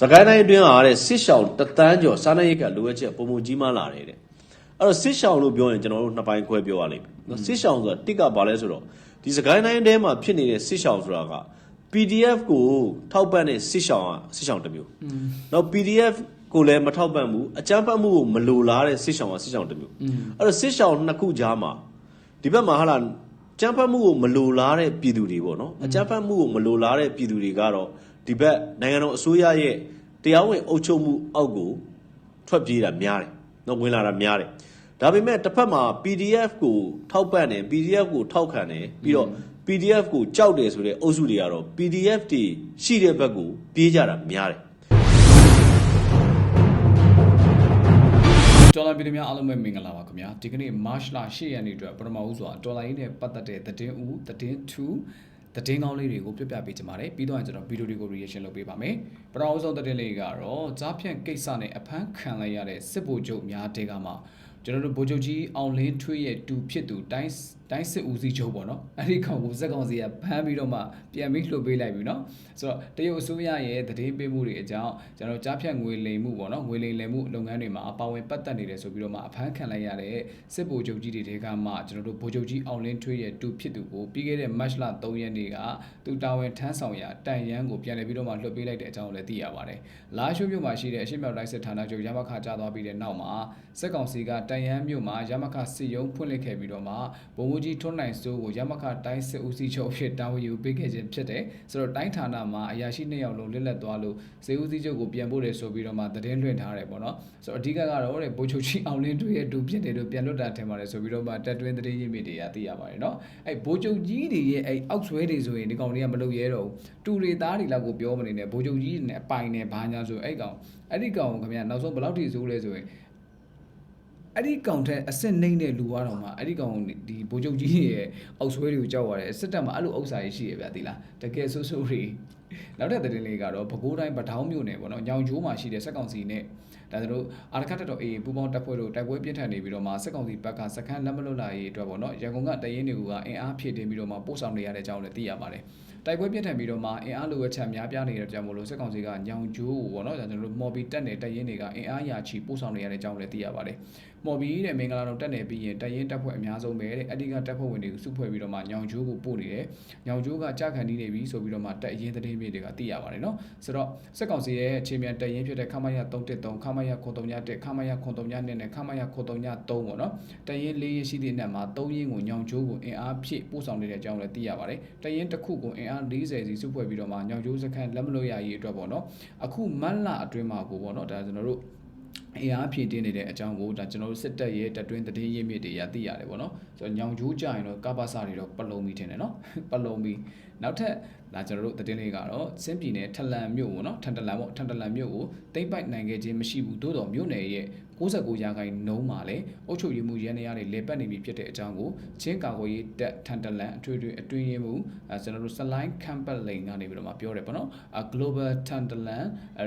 စကိုင်းတိုင်းအတွင်းကတဲ့စစ်ရှောင်းတသန်းကျော်စားနပ်ရိက္ခာလိုအပ်ချက်ပုံပုံကြီးမားလာတယ်တဲ့အဲ့တော့စစ်ရှောင်းလို့ပြောရင်ကျွန်တော်တို့နှစ်ပိုင်းခွဲပြောရလိမ့်မယ်နော်စစ်ရှောင်းဆိုတာတစ်ကဘာလဲဆိုတော့ဒီစကိုင်းတိုင်းထဲမှာဖြစ်နေတဲ့စစ်ရှောင်းဆိုတာက PDF ကိုထောက်ပံ့တဲ့စစ်ရှောင်းကစစ်ရှောင်းတစ်မျိုးနောက် PDF ကိုလည်းမထောက်ပံ့ဘူးအကြမ်းဖက်မှုကိုမလိုလားတဲ့စစ်ရှောင်းကစစ်ရှောင်းတစ်မျိုးအဲ့တော့စစ်ရှောင်းနှစ်ခုကြားမှာဒီဘက်မှာဟာလာအကြမ်းဖက်မှုကိုမလိုလားတဲ့ပြည်သူတွေပေါ့နော်အကြမ်းဖက်မှုကိုမလိုလားတဲ့ပြည်သူတွေကတော့ ဒီဘက်နိုင်ငံတော်အစိုးရရဲ့တရားဝင်အုပ်ချုပ်မှုအောက်ကိုထွက်ပြေးတာများတယ်နော်ဝင်လာတာများတယ်ဒါပေမဲ့တစ်ဖက်မှာ PDF ကိုထောက်ပံ့တယ် PDF ကိုထောက်ခံတယ်ပြီးတော့ PDF ကိုကြောက်တယ်ဆိုတဲ့အုပ်စုတွေကတော့ PDF တွေရှိတဲ့ဘက်ကိုပြေးကြတာများတယ်ဒေါ်လာပြည်သူများအားလုံးပဲမင်္ဂလာပါခင်ဗျာဒီကနေ့ March လ10ရက်နေ့အတွက်ပထမဦးစွာဒေါ်လာရင်းနဲ့ပတ်သက်တဲ့သတင်းဦးသတင်း2 သတင်းကောင်းလေးတွေကိုပြပြပေးချင်ပါတယ်ပြီးတော့ကျွန်တော်ဗီဒီယိုတွေကို reaction လုပ်ပေးပါမယ်ပထမဦးဆုံးသတင်းလေးကတော့ကြားဖြန့်ကိစ္စနဲ့အဖမ်းခံလိုက်ရတဲ့စစ်ဗိုလ်ချုပ်များတဲကမှကျွန်တော်တို့ဗိုလ်ချုပ်ကြီးအောင်လင်းထွေးရဲ့တူဖြစ်သူတိုင်း တိုင်းစစ်ဦးစီးချုပ်ပေါ့နော်အဲ့ဒီကောင်ကိုစက်ကောင်စီကဖမ်းပြီးတော့မှပြန်ပြီးလှုပ်ပေးလိုက်ပြီနော်ဆိုတော့တရုတ်အစိုးရရဲ့သတင်းပေးမှုတွေအကြောင်းကျွန်တော်ကြားဖြတ်ငွေလိမ်မှုပေါ့နော်ငွေလိမ်လည်မှုလုပ်ငန်းတွေမှာပါဝင်ပတ်သက်နေတယ်ဆိုပြီးတော့မှအဖမ်းခံလိုက်ရတဲ့စစ်ဗိုလ်ချုပ်ကြီးတွေကမှကျွန်တော်တို့ဗိုလ်ချုပ်ကြီးအောင်လင်းထွေးရဲ့တူဖြစ်သူကိုပြီးခဲ့တဲ့ March လ3ရက်နေ့ကသူတာဝန်ထမ်းဆောင်ရာတန်ရန်ကိုပြန်လည်ပြီးတော့မှလှုပ်ပေးလိုက်တဲ့အကြောင်းကိုလည်းသိရပါတယ်လာရှိုးမြို့မှာရှိတဲ့အရှိမြောက်တိုင်းစစ်ဌာနချုပ်ရမခကြားသွားပြီးတဲ့နောက်မှာစက်ကောင်စီကတန်ရန်မြို့မှာရမခစစ်ရုံးဖွင့်လှစ်ခဲ့ပြီးတော့မှဗိုလ်မှူးကြီးထွန်းနိုင်စိုးကိုရမခတိုင်းစစ်ဦးစီးချုပ်အဖြစ်တာဝန်ယူပေးခဲ့ခြင်းဖြစ်တယ်ဆိုတော့တိုင်းဌာနမှာအရာရှိနှစ်ယောက်လုံးလစ်လက်သွားလို့စေဦးစီးချုပ်ကိုပြန်ပို့တယ်ဆိုပြီးတော့မှသတင်းလွှင့်ထားတယ်ပေါ့နော်ဆိုတော့အဓိကကတော့တဲ့ဗိုလ်ချုပ်ကြီးအောင်လင်းတို့ရဲ့ဒူဖြစ်တယ်လို့ပြန်လွတ်တာထင်ပါတယ်ဆိုပြီးတော့မှတက်တွင်းသတင်းရင်းမြစ်တွေကသိရပါတယ်နော်အဲဗိုလ်ချုပ်ကြီးတွေရဲ့အဲအောက်ဆွဲတွေဆိုရင်ဒီကောင်တွေကမလုပ်ရဲတော့ဘူးတူတွေသားတွေလောက်ကိုပြောမနေနဲ့ဗိုလ်ချုပ်ကြီးနဲ့အပိုင်နဲ့ဘာညာဆိုအဲ့ကောင်အဲ့ဒီကောင်ခင်ဗျာနောက်ဆုံးဘယ်လောက်ထိဆိုးလဲဆိုရင် အဲ့ဒီကောင်ထက်အစ်စ်နှိမ့်တဲ့လူကတော့မှအဲ့ဒီကောင်ဒီဘိုးချုပ်ကြီးရဲ့အောက်ဆွဲတွေကိုကြောက်ရတယ်စစ်တပ်မှာအဲ့လိုဥစ္စာကြီးရှိရဗျာဒီလားတကယ်ဆိုးဆိုးတွေနောက်တဲ့သတင်းလေးကတော့ပဲခူးတိုင်းပထောင်းမြို့နယ်ပေါ့နော်ညောင်ကျိုးမှာရှိတဲ့စက်ကောင်စီနဲ့ဒါတို့အာရခတ်တက်တော်အေးပူပေါင်းတပ်ဖွဲ့တို့တိုက်ပွဲပြင်းထန်နေပြီးတော့မှစက်ကောင်စီဘက်ကစခန်းလက်မလွတ်လာရေးအတွက်ပေါ့နော်ရန်ကုန်ကတရင်တွေကအင်အားဖြည့်တင်ပြီးတော့မှပို့ဆောင်နေရတဲ့အကြောင်းလည်းသိရပါတယ် တိုက်ပွဲပြင်းထန်ပြီးတော့မှအင်အားလိုအပ်ချက်များပြားနေတဲ့ကြောင့်မို့လို့စက်ကောင်စီကညောင်ကျိုးကိုပေါ့နော်ဒါကျွန်တော်တို့မော်ဘီတက်နေတဲ့ရင်တွေကအင်အားရာချီပို့ဆောင်နေရတဲ့အကြောင်းလည်းသိရပါတယ်မော်ဘီတဲ့မင်္ဂလာတော်တက်နေပြီးရင်တရင်တက်ဖွဲ့အများဆုံးပဲတဲ့အဓိကတက်ဖွဲ့ဝင်တွေကိုစုဖွဲ့ပြီးတော့မှညောင်ကျိုးကိုပို့နေတယ်ညောင်ကျိုးကကြာခံနေနေပြီဆိုပြီးတော့မှတက်ရင်သတင်းမြေတွေကသိရပါတယ်နော်ဆိုတော့စက်ကောင်စီရဲ့အခြေမြန်တက်ရင်ဖြစ်တဲ့ခမရ313ခမရ931ခမရ932နဲ့ခမရ933ပေါ့နော်တက်ရင်၄ရရှိသည့်နဲ့မှာ3ရင်းကိုညောင်ကျိုးကိုအင်အားဖြည့်ပို့ဆောင်နေတဲ့အကြောင်းလည်းသိရပါတယ်တက်ရင်တစ်ခုကိုအင်အား40စီစုဖွဲ့ပြီးတော့မှညောင်ကျိုးစခန်းလက်မလို့ရရေးအတွက်ပေါ့နော်အခုမတ်လအတွင်းမှာကိုပေါ့နော်ဒါကျွန်တော်တို့အင်အားဖြည့်တင်းနေတဲ့အကြောင်းကိုဒါကျွန်တော်တို့စစ်တပ်ရဲ့တက်တွင်းတည်ရင်းမြစ်တွေရသိရတယ်ပေါ့နော်ဆိုတော့ညောင်ကျိုးကြရင်တော့ကပ္ပစတွေတော့ပလုံပြီးထင်တယ်နော်ပလုံပြီးနောက်ထပ်ဒါကျွန်တော်တို့သတင်းလေးကတော့စင်းပြည်နယ်ထလန်မြို့ပေါ့နော်ထန်တလန်ပေါ့ထန်တလန်မြို့ကိုတိမ့်ပိုက်နိုင်ခဲ့ခြင်းမရှိဘူးသို့တော်မြို့နယ်ရဲ့ 69ရာခိုင်နှုန်းမှာလည်းအုပ်ချုပ်ရေးမှုရန်နေရတွေလေပတ်နေပြီဖြစ်တဲ့အကြောင်းကိုချင်းကာကွယ်ရေးတက်ထန်တလန်အထွေထွေအတွင်းရေးမှုအဲကျွန်တော်တို့ Saline Campbell Lane ကနေပြီးတော့မှပြောတယ်ပေါ့နော်အ Global Tantalan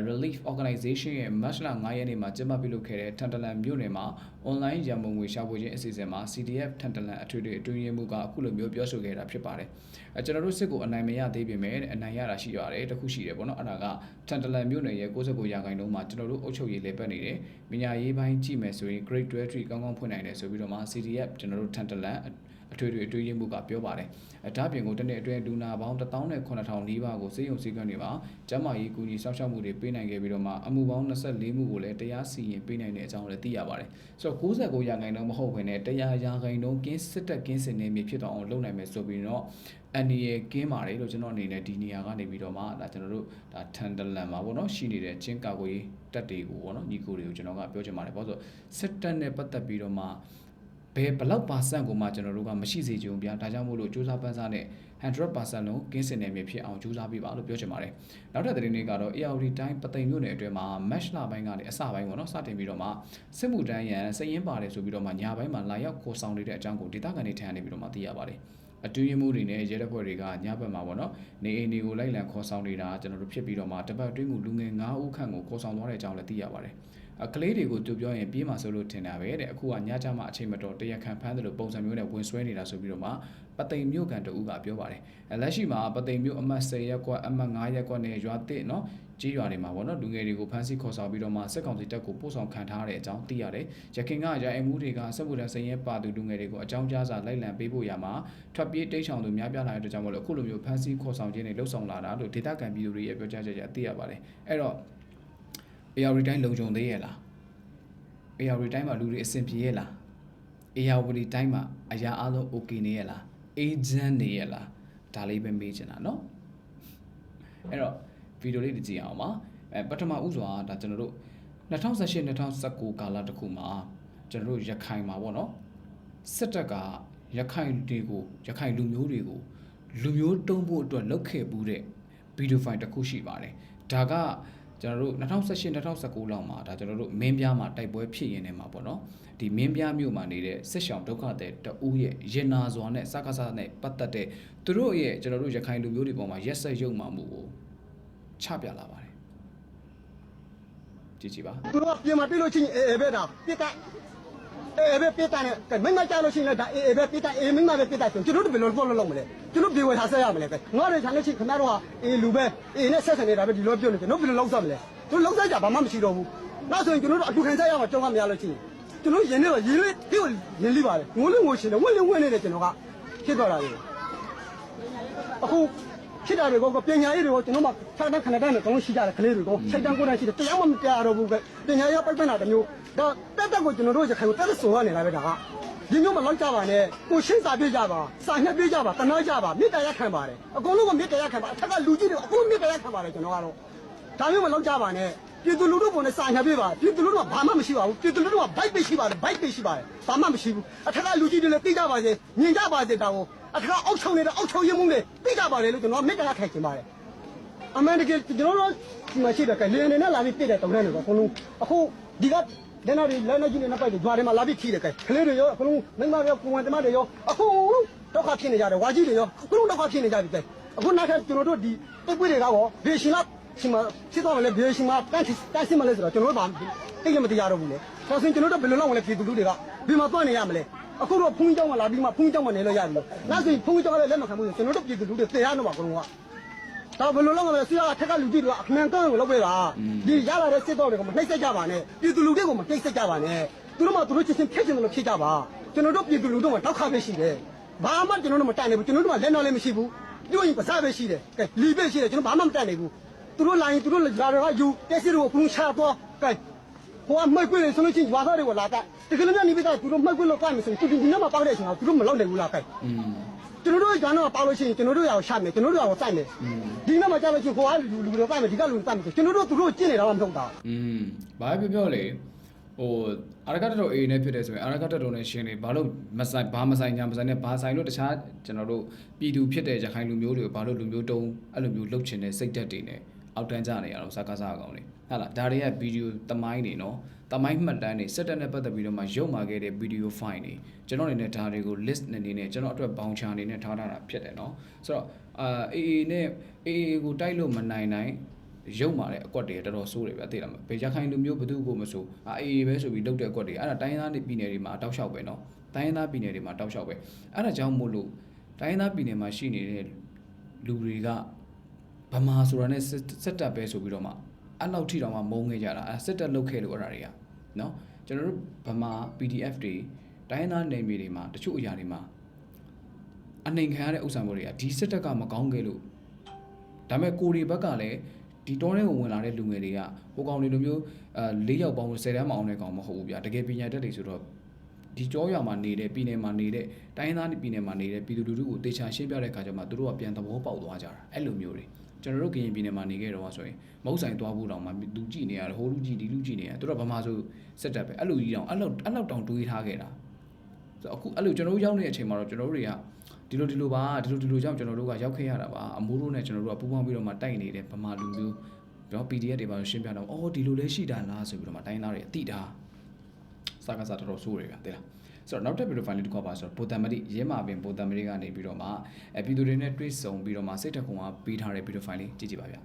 Relief Organization ရဲ့ March လ9ရက်နေ့မှာကျင်းပပြုလုပ်ခဲ့တဲ့ထန်တလန်မြို့နယ်မှာ online ရန်ပုံငွေရှာဖွေခြင်းအစီအစဉ်မှာ CDF ထန်တလန်အထွေထွေအတွင်းရေးမှုကအခုလိုမျိုးပြောဆိုခဲ့တာဖြစ်ပါတယ်အဲကျွန်တော်တို့စစ်ကိုအနိုင်မရသေးပေမဲ့အနိုင်ရတာရှိရတယ်တခုရှိတယ်ပေါ့နော်အဲ့ဒါကထန်တလန်မြို့နယ်ရဲ့69ရာခိုင်နှုန်းမှာကျွန်တော်တို့အုပ်ချုပ်ရေးလေပတ်နေတယ်မြညာရေးပိုင်းကြည့်မယ်ဆိုရင် Great Dwell Tree ကောင်းကောင်းဖွင့်နိုင်တယ်ဆိုပြီးတော့မှ CDF ကျွန်တော်တို့ထန်တလန် အထွေထွေအတွေ့အကြုံမှုကပြောပါတယ်။အဲဒါပြင်ကိုတနေ့အတွင်းလူနာပေါင်း19000နီးပါးကိုစေယုံစည်းကမ်းတွေမှာကျန်းမာရေးကူညီစောင့်ရှောက်မှုတွေပေးနိုင်ခဲ့ပြီးတော့မှအမှုပေါင်း24မှုကိုလည်းတရားစီရင်ပေးနိုင်တဲ့အကြောင်းလည်းသိရပါတယ်။ဆိုတော့69ရာခိုင်နှုန်းမဟုတ်ဘဲနဲ့100ရာခိုင်နှုန်းကင်းစစ်တက်ကင်းစင်နေပြီဖြစ်တော့အောင်လုပ်နိုင်မယ်ဆိုပြီးတော့အန်ဒီရဲ့ကင်းပါတယ်လို့ကျွန်တော်အနေနဲ့ဒီနေရာကနေပြီးတော့မှဒါကျွန်တော်တို့ဒါထန်တလန်မှာပေါ့နော်ရှိနေတဲ့ချင်းကာကွယ်ရေးတက်တွေကိုပေါ့နော်ညီကိုတွေကိုကျွန်တော်ကပြောချင်ပါတယ်ဘာလို့ဆိုစစ်တပ်နဲ့ပတ်သက်ပြီးတော့မှ ဘယ်ဘလောက်ပါစန့်ကိုမှကျွန်တော်တို့ကမရှိစေချင်ဘူးဗျာဒါကြောင့်မို့လို့စူးစမ်းပန်းစားနဲ့100%လုံးကင်းစင်နယ်မြေဖြစ်အောင်ကြိုးစားပေးပါလို့ပြောချင်ပါတယ်။နောက်ထပ်သတင်းလေးကတော့ ARD တိုင်းပသိမ်မြို့နယ်အတွင်းမှာ match လပိုင်းကနေအစပိုင်းပေါ့နော်စတင်ပြီးတော့မှစစ်မှုတန်းရန်စည်ရင်းပါတယ်ဆိုပြီးတော့မှညာပိုင်းမှာလာရောက်ခေါ်ဆောင်နေတဲ့အကြောင်းကိုဒေသခံတွေထံကနေပြီးတော့မှသိရပါတယ်။အတွင်းရမှုတွေနဲ့ရဲတပ်ဖွဲ့တွေကညဘက်မှာပေါ့နော်နေအိမ်တွေကိုလိုက်လံခေါ်ဆောင်နေတာကျွန်တော်တို့ဖြစ်ပြီးတော့မှတပတ်အတွင်းကိုလူငယ်9ဦးခန့်ကိုခေါ်ဆောင်သွားတဲ့အကြောင်းလည်းသိရပါတယ်။အ ကလေးတွေကိုသူပြောရင်ပြေးမှာဆိုလို့ထင်တာပဲတဲ့အခုကညကြမှာအချိန်မတော်တရခံဖမ်းတယ်လို့ပုံစံမျိုးနဲ့ဝင်ဆွဲနေတာဆိုပြီးတော့မှပသိမ်မြို့ကန်တူကပြောပါတယ်လက်ရှိမှာပသိမ်မြို့အမှတ်10ရပ်ကွက်အမှတ်9ရပ်ကွက်နဲ့ရွာတစ်နော်ကြီးရွာတွေမှာပေါ့နော်လူငယ်တွေကိုဖမ်းဆီးခေါ်ဆောင်ပြီးတော့မှစစ်ကောင်စီတပ်ကိုပို့ဆောင်ခံထားရတဲ့အကြောင်းသိရတယ်။ရခိုင်ကရအိမ်မှုတွေကစစ်မှုထမ်းစရင်ပါသူလူငယ်တွေကိုအကြောင်းကြားစာလိုက်လံပေးဖို့ရမှာထွက်ပြေးတိတ်ဆောင်သူများပြားလာတဲ့အတွက်ကြောင့်မလို့အခုလိုမျိုးဖမ်းဆီးခေါ်ဆောင်ခြင်းတွေလှုပ်ဆောင်လာတာလို့ဒေသခံပြည်သူတွေရဲ့ပြောကြားချက်အရသိရပါတယ်။အဲ့တော့ AR တိုင်းလုံခြုံသေးရဲ့လား AR တိုင်းမှာလူတွေအဆင်ပြေရဲ့လား AR တိုင်းမှာအရာအလုံး okay နေရဲ့လား agent နေရဲ့လားဒါလေးပဲမေးချင်တာเนาะအဲ့တော့ဗီဒီယိုလေးတစ်ကြည့်အောင်ပါအဲပထမဥစွာဒါကျွန်တော်တို့2018 2019ကာလတစ်ခုမှာကျွန်တော်တို့ရခိုင်မှာပေါ့နော်စစ်တပ်ကရခိုင်တွေကိုရခိုင်လူမျိုးတွေကိုလူမျိုးတုံးဖို့အတွက်လုပ်ခဲ့ဘူးတဲ့ဗီဒီယိုဖိုင်တစ်ခုရှိပါတယ်ဒါက ကျွန်တော်တို့2018 2019လောက်မှာဒါကျွန်တော်တို့မင်းပြားမှာတိုက်ပွဲဖြစ်ရင်းနေမှာပေါ့နော်ဒီမင်းပြားမြို့မှာနေတဲ့စစ်ရှောင်းဒုက္ခတဲ့တအူးရဲ့ရင်နာစွာနဲ့စကားစားနဲ့ပတ်သက်တဲ့သူတို့ရဲ့ကျွန်တော်တို့ရခိုင်လူမျိုးတွေပေါ်မှာရက်ဆက်ရုံမှမှုကိုချပြလာပါတယ်ကြည့်ကြည့်ပါသူတို့ကပြင်မှာတွေ့လို့ချင်းအေးအေးပဲဒါပြစ်တာ အေးအေးပဲပြစ်တာနဲ့ကဲမင်းမကြောက်လို့ချင်းလည်းဒါအေးအေးပဲပြစ်တာအေးမင်းမပဲပြစ်တာဆိုကျွန်တော်တို့ဘယ်လိုလုပ်လို့လုပ်မလဲကျွန်တော်ပြေဝယ်ထားဆက်ရမလဲကဲငါတို့ခြံနေချင်းခင်ဗျားတို့ကအေးလူပဲအေးနဲ့ဆက်ဆံနေတာပဲဒီလိုပြောနေကျွန်တော်ဘယ်လိုလုပ်ဆက်မလဲတို့လုပ်ဆက်ကြဘာမှမရှိတော့ဘူးနောက်ဆိုရင်ကျွန်တော်တို့အတူခံဆက်ရမှာကြောင်းကမရလို့ချင်းကျွန်တော်ရင်းနေတော့ရင်းလေးဒီကိုရင်းလေးပါလေငိုးလေးငိုရှင်တယ်ဝင်းလေးဝင်းနေတယ်ကျွန်တော်ကဖြစ်တော့တာလေအခု ဖြစ်တာတွေကပညာရေးတွေကကျွန်တော်မှခြေတန်းခဏတန်းနဲ့ကောင်းရှိကြတယ်ကလေးတွေကခြေတန်းကိုယ်တန်းရှိတယ်တရားမှမပြရတော့ဘူးပဲပညာရေးပိုက်ပန်းတာတမျိုးဒါတက်တက်ကိုကျွန်တော်တို့ရခိုင်ကိုတက်တက်ဆိုရနေတာပဲဒါကဒီမျိုးမလောက်ကြပါနဲ့ကိုရှင်းစာပြကြပါစာညက်ပြကြပါတနာကြပါမေတ္တာရက်ခံပါတယ်အကုန်လုံးကမေတ္တာရက်ခံပါအထက်ကလူကြီးတွေအကုန်လုံးမေတ္တာရက်ခံပါတယ်ကျွန်တော်ကတော့ဒါမျိုးမလောက်ကြပါနဲ့ပြည်သူလူထုပုံနဲ့စာညာပြပါပြည်သူလူထုကဘာမှမရှိပါဘူးပြည်သူလူထုကဘိုက်ပိတ်ရှိပါတယ်ဘိုက်ပိတ်ရှိပါတယ်ဘာမှမရှိဘူးအထက်ကလူကြီးတွေလည်းသိကြပါစေမြင်ကြပါစေဒါကို အထက်ကအုပ်ချုပ်နေတဲ့အောက်ချုပ်ရမှုတွေသိကြပါလေလို့ကျွန်တော်မေတ္တာရက်ခံချင်ပါတယ်အမှန်တကယ်ကျွန်တော်တို့ဒီမှာရှိတဲ့ကလေနေနဲ့လာပြီးပြစ်တဲ့တုံးတဲ့တွေကအကုန်လုံးအခုဒီကဒနာတွေလဲနေကြီးနဲ့ပိုက်တွေဂျွာတွေမှာလာပြီးထိတယ်ကဲကလေးတွေရောအကုန်လုံးမိန်းမတွေရောကိုဝန်တမတွေရောအခုဒုက္ခဖြစ်နေကြတယ်ဝါကြီးတွေရောအကုန်လုံးဒုက္ခဖြစ်နေကြပြီကဲအခုနောက်ထပ်ကျွန်တော်တို့ဒီတိတ်ပွေတွေကရောဘေရှင်လာရှင်မဖြစ်တော့မလဲဘေရှင်မတန်းတန်းရှင်မလဲဆိုတော့ကျွန်တော်တို့ဘာတိတ်ရမတရားတော့ဘူးလေဆိုတော့ကျွန်တော်တို့ဘယ်လိုလုပ်မလဲပြည်သူလူတွေကဒီမှာသွားနေရမလဲ အခုတော့ဖုန်းကြောင်းမှာလာပြီးမှဖုန်းကြောင်းမှာနေလို့ရတယ်လို့နောက်ဆိုရင်ဖုန်းကြောင်းလည်းလက်မခံဘူးဆိုကျွန်တော်တို့ပြည်သူလူတွေသေရတော့မှာအကုန်လုံးကဒါဘယ်လိုလုပ်မလဲဆရာကထက်ကလူကြည့်တော့အမှန်ကန်ကိုလုပ်ပေးတာဒီရလာတဲ့စစ်တော့တွေကမနှိမ့်ဆက်ကြပါနဲ့ပြည်သူလူတွေကိုမနှိမ့်ဆက်ကြပါနဲ့သူတို့မှသူတို့ချင်းချင်းဖြစ်ချင်တယ်လို့ဖြစ်ကြပါကျွန်တော်တို့ပြည်သူလူတို့ကတောက်ခါပဲရှိတယ်ဘာမှကျွန်တော်တို့မတိုင်နိုင်ဘူးကျွန်တော်တို့ကလက်တော်လည်းမရှိဘူးပြောရင်ပါစားပဲရှိတယ်ကဲလီပဲရှိတယ်ကျွန်တော်ဘာမှမတိုင်နိုင်ဘူးသူတို့လာရင်သူတို့လာတော့ယူတက်စီတို့ကဘုံချတော့ကဲ ဟိုကမိုက်ကွေးနေဆိုလို့ချင်းရွာသားတွေကိုလာတာတကယ်လို့များနေပြီးတော့သူတို့မိုက်ကွေးလောက်ကိုက်မယ်ဆိုရင်သူဒီနေ့မှပောက်တဲ့အချိန်ကသူတို့မလောက်နိုင်ဘူးလားကဲ อืม ကျွန်တော်တို့ကနော်ပေါလို့ရှိရင်ကျွန်တော်တို့ရအောင်ရှာမယ်ကျွန်တော်တို့ရအောင်စိုက်မယ်ဒီနေ့မှကြာလို့ရှိရင်ကိုကလူလူတွေစိုက်မယ်ဒီကလူတွေစိုက်မယ်ကျွန်တော်တို့သူတို့ကျင့်နေတာမှမဟုတ်တာ อืมဘာပဲပြောပြောလေဟိုအာရကတတော် A နဲ့ဖြစ်တယ်ဆိုရင်အာရကတတော်နဲ့ရှင်နေဘာလို့မဆိုင်ဘာမဆိုင်ညာမဆိုင်နဲ့ဘာဆိုင်လို့တခြားကျွန်တော်တို့ပြည်သူဖြစ်တဲ့ရခိုင်လူမျိုးတွေကိုဘာလို့လူမျိုးတုံးအဲ့လိုမျိုးလှုပ်ချင်တဲ့စိတ်ဓာတ်တွေနဲ့ အောက်တန်းကြနေရတော့စကားစားကောင်တွေဟာလားဒါတွေကဗီဒီယိုတမိုင်းနေနော်တမိုင်းမှတ်တမ်းတွေစက်တက်နဲ့ပတ်သက်ပြီးတော့မှရုပ်မာခဲ့တဲ့ဗီဒီယို file တွေကျွန်တော်အနေနဲ့ဒါတွေကို list အနေနဲ့ကျွန်တော်အတွက် bouncer အနေနဲ့ထားထားတာဖြစ်တယ်နော်ဆိုတော့အာ AA နဲ့ AA ကိုတိုက်လို့မနိုင်နိုင်ရုပ်မာတဲ့အကွက်တွေတော်တော်ဆိုးတယ်ဗျသိလားမဘေရခိုင်လူမျိုးဘသူကိုမဆိုအာ AA ပဲဆိုပြီးလုတ်တဲ့အကွက်တွေအဲ့ဒါတိုင်းသားပြည်နယ်တွေမှာတောက်လျှောက်ပဲနော်တိုင်းသားပြည်နယ်တွေမှာတောက်လျှောက်ပဲအဲ့ဒါကြောင့်မို့လို့တိုင်းသားပြည်နယ်မှာရှိနေတဲ့လူတွေက ဗမာဆိုတာနဲ့စက်တက်ပဲဆိုပြီးတော့မှအဲ့လောက်ထိတော့မှမုန်းခဲ့ကြတာအဲ့စက်တက်လုတ်ခဲ့လို့အဲ့ဒါတွေကနော်ကျွန်တော်တို့ဗမာ PDF တွေတိုင်းသားနေမြေတွေမှာတချို့အရာတွေမှာအနိုင်ခံရတဲ့ဥစ္စာမျိုးတွေကဒီစက်တက်ကမကောင်းခဲ့လို့ဒါပေမဲ့ကိုရီဘက်ကလည်းဒီတောထဲကိုဝင်လာတဲ့လူငယ်တွေကဟိုကောင်တွေလိုမျိုးအဲ၄ယောက်ပေါင်း10တန်းမအောင်တဲ့ကောင်မဟုတ်ဘူးဗျာတကယ်ပညာတတ်တွေဆိုတော့ဒီကြောရွာမှာနေတဲ့ပြည်နယ်မှာနေတဲ့တိုင်းသားပြည်နယ်မှာနေတဲ့ပြည်သူလူထုကိုတေချာရှင်းပြတဲ့အခါကျမှသူတို့ကပြန်သဘောပေါက်သွားကြတာအဲ့လိုမျိုးတွေ ကျွန်တော်တို့ကရင်ပြည်နယ်မှာနေခဲ့တော့ဆိုရင်မဟုတ်ဆိုင်သွားဖို့တောင်မှလူကြည့်နေရတယ်ဟိုလူကြည့်ဒီလူကြည့်နေရတယ်သူတို့ကဗမာဆိုစက်တက်ပဲအဲ့လိုကြီးတောင်အဲ့လောက်အဲ့လောက်တောင်တွေးထားခဲ့တာဆိုတော့အခုအဲ့လိုကျွန်တော်တို့ရောက်နေတဲ့အချိန်မှာတော့ကျွန်တော်တို့တွေကဒီလိုဒီလိုပါဒီလိုဒီလိုကြောင့်ကျွန်တော်တို့ကရောက်ခဲ့ရတာပါအမိုးတို့နဲ့ကျွန်တော်တို့ကပူးပေါင်းပြီးတော့မှတိုက်နေတဲ့ဗမာလူမျိုးတော့ PDF တွေပါရှင်းပြတော့အော်ဒီလိုလဲရှိတာလားဆိုပြီးတော့မှတိုင်းသားတွေအတိတာစာကစားတော်တော်ဆိုးတွေကတဲ့လား ဆိုတော့နောက်တစ်ဗီဒီယိုဖိုင်လေးတစ်ခုပါဆိုတော့ပိုတမ်မတိရဲမာပင်ပိုတမ်မတိကနေပြီးတော့မှအဲပြည်သူတွေနဲ့တွေ့ဆုံပြီးတော့မှစိတ်တခုံကပေးထားတဲ့ဗီဒီယိုဖိုင်လေးကြည့်ကြည့်ပါဗျာ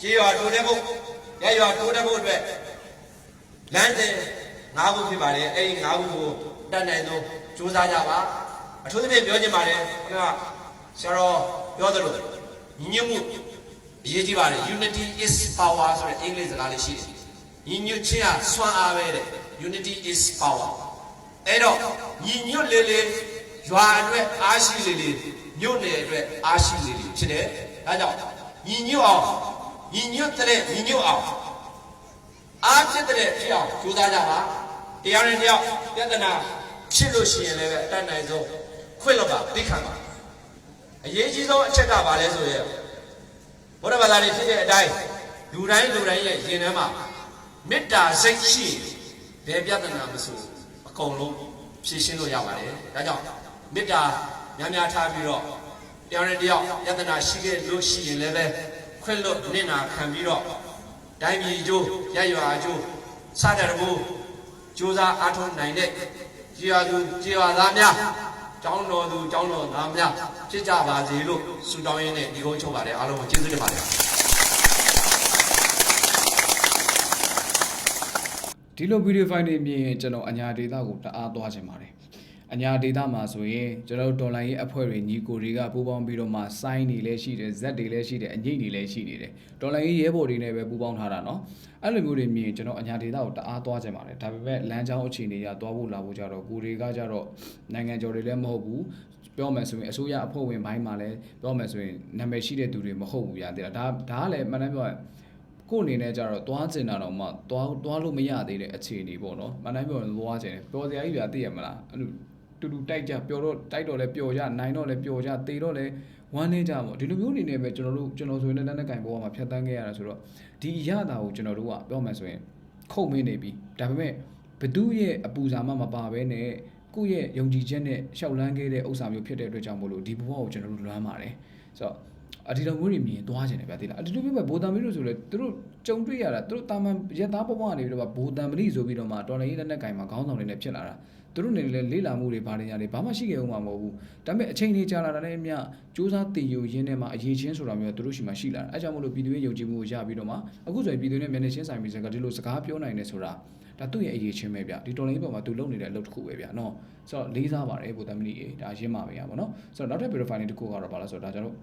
ကြေးရွာတိုးတဲ့ဖို့ရရွာတိုးတဲ့ဖို့အတွက်လမ်းစဉ်၅ခုဖြစ်ပါတယ်အဲ့ဒီ၅ခုကိုတတ်နိုင်ဆုံးစူးစမ်းကြပါအထူးသဖြင့်ပြောချင်ပါတယ်ခဏဆရာတော်ပြောသလိုညီညွတ်မှုအရေးကြီးပါတယ် unity is power ဆိုတဲ့အင်္ဂလိပ်စကားလေးရှိတယ် ညီညွတ်ခြင်းဟာစွမ်းအားပဲတဲ့ unity is power အဲ့တော့ညီညွတ်လေလေရွာအတွက်အားရှိလေလေမြို့နယ်အတွက်အားရှိလေလေဖြစ်တယ်ဒါကြောင့်ညီညွတ်အောင်ညီညွတ်တဲ့ညီညွတ်အောင်အားဖြစ်တဲ့ဖြစ်အောင်ကြိုးစားကြပါတရားနဲ့တရားပြဿနာဖြစ်လို့ရှိရင်လည်းပဲအတတ်နိုင်ဆုံးခွင့်လွှတ်ပါသိခံပါအရေးကြီးဆုံးအချက်ကဘာလဲဆိုရင်ဘုရားဘာသာတွေဖြစ်တဲ့အတိုင်းလူတိုင်းလူတိုင်းရဲ့ရင်ထဲမှာ မေတ္တာစိတ်ရှိရင်ဘယ်ပြဿနာမဆိုအကုန်လုံးဖြေရှင်းလို့ရပါတယ်ဒါကြောင့်မေတ္တာများများထားပြီးတော့တရားနဲ့တရားယတနာရှိခဲ့လို့ရှိရင်လည်းပဲခွင့်လွတ်နင့်နာခံပြီးတော့တိုင်းပြည်အကျိုးရရွာအကျိုးစတဲ့တဘူကြိုးစားအားထုတ်နိုင်တဲ့ကြေရွာသူကြေရွာသားများကျောင်းတော်သူကျောင်းတော်သားများဖြစ်ကြပါစေလို့ဆုတောင်းရင်းနဲ့ဒီကုန်းချုပ်ပါတယ်အားလုံးကိုကျေးဇူးတင်ပါတယ် ဒီလိုဗီဒီယိုဖိုင်တွေမြင်ရင်ကျွန်တော်အညာဒေတာကိုတအားသွားချင်ပါတယ်အညာဒေတာမှာဆိုရင်ကျွန်တော်တို့ဒေါ်လာရေးအဖွဲ့တွေညီကိုတွေကပူးပေါင်းပြီးတော့မှစိုင်းတွေလည်းရှိတယ်ဇက်တွေလည်းရှိတယ်အငိတ်တွေလည်းရှိနေတယ်ဒေါ်လာရေးရဲဘော်တွေနဲ့ပဲပူးပေါင်းထားတာเนาะအဲ့လိုမျိုးတွေမြင်ရင်ကျွန်တော်အညာဒေတာကိုတအားသွားချင်ပါတယ်ဒါပေမဲ့လမ်းကြောင်းအခြေအနေရသွားဖို့လာဖို့ကြတော့ကိုတွေကကြတော့နိုင်ငံကျော်တွေလည်းမဟုတ်ဘူးပြောမယ်ဆိုရင်အစိုးရအဖွဲ့ဝင်ဘိုင်းမှာလည်းပြောမယ်ဆိုရင်နာမည်ရှိတဲ့သူတွေမဟုတ်ဘူးရတယ်ဒါဒါကလည်းမှန်တယ်ပြောရင် ကို့အနေနဲ့ကြတော့သွားကျင်တာတော့မှသွားသွားလို့မရသေးတဲ့အခြေအနေပေါ့နော်မနိုင်ပြောရင်သွားကျင်တယ်ပျော်စရာကြီးပြသိရမလားအဲ့လိုတူတူတိုက်ကြပျော်တော့တိုက်တော့လဲပျော်ကြနိုင်တော့လဲပျော်ကြတေတော့လဲဝမ်းနေကြပေါ့ဒီလိုမျိုးအနေနဲ့ပဲကျွန်တော်တို့ကျွန်တော်ဆိုရင်လည်းလက်နဲ့ကင်ပေါ်မှာဖြတ်တန်းခဲ့ရတာဆိုတော့ဒီအရသာကိုကျွန်တော်တို့ကပြောမှဆိုရင်ခုတ်မင်းနေပြီဒါပေမဲ့ဘသူရဲ့အပူစာမှမပါဘဲနဲ့ကိုယ့်ရဲ့ယုံကြည်ချက်နဲ့ရှောက်လန်းခဲ့တဲ့ဥစ္စာမျိုးဖြစ်တဲ့အတွက်ကြောင့်မို့လို့ဒီဘဝကိုကျွန်တော်တို့လွမ်းပါတယ်ဆိုတော့ အဒီလိုမျိုးတွေမြင်သွားကျင်တယ်ဗျာတိလားအဒီလိုမျိုးပဲဘိုတံမီလို့ဆိုလဲသူတို့ကြုံတွေ့ရတာသူတို့တာမန်ရက်သားဘဝကနေပြီးတော့ဘိုတံမီဆိုပြီးတော့မှတော်လိုင်းလက်နဲ့ကင်မှာခေါင်းဆောင်တွေနဲ့ဖြစ်လာတာသူတို့နေလည်းလေးလာမှုတွေဘာတွေညာတွေဘာမှရှိခဲ့ဦးမှာမဟုတ်ဘူးဒါပေမဲ့အချိန်ကြီးကြာလာတာနဲ့အမျှစူးစမ်းတည်ယူရင်းထဲမှာအရေးချင်းဆိုတာမျိုးသူတို့ရှိမှရှိလာတာအဲကြောင့်မလို့ပြည်သူရဲ့ယုံကြည်မှုကိုရပြီးတော့မှအခုဆိုရင်ပြည်သူနဲ့မျက်နှာချင်းဆိုင်ပြီးစကားဒီလိုစကားပြောနိုင်တယ်ဆိုတာဒါသူ့ရဲ့အရေးချင်းပဲဗျဒီတော်လိုင်းပေါ်မှာသူလုပ်နေတဲ့အလုပ်တစ်ခုပဲဗျနော်ဆိုတော့လေးစားပါတယ်ဘိုတံမီအေဒါရင်းပါပဲရပါတော့ဆိုတော့နောက်ထပ် verifying တစ်ခုကတော့ဘာလဲဆိုတော့ဒါကျွန်တော်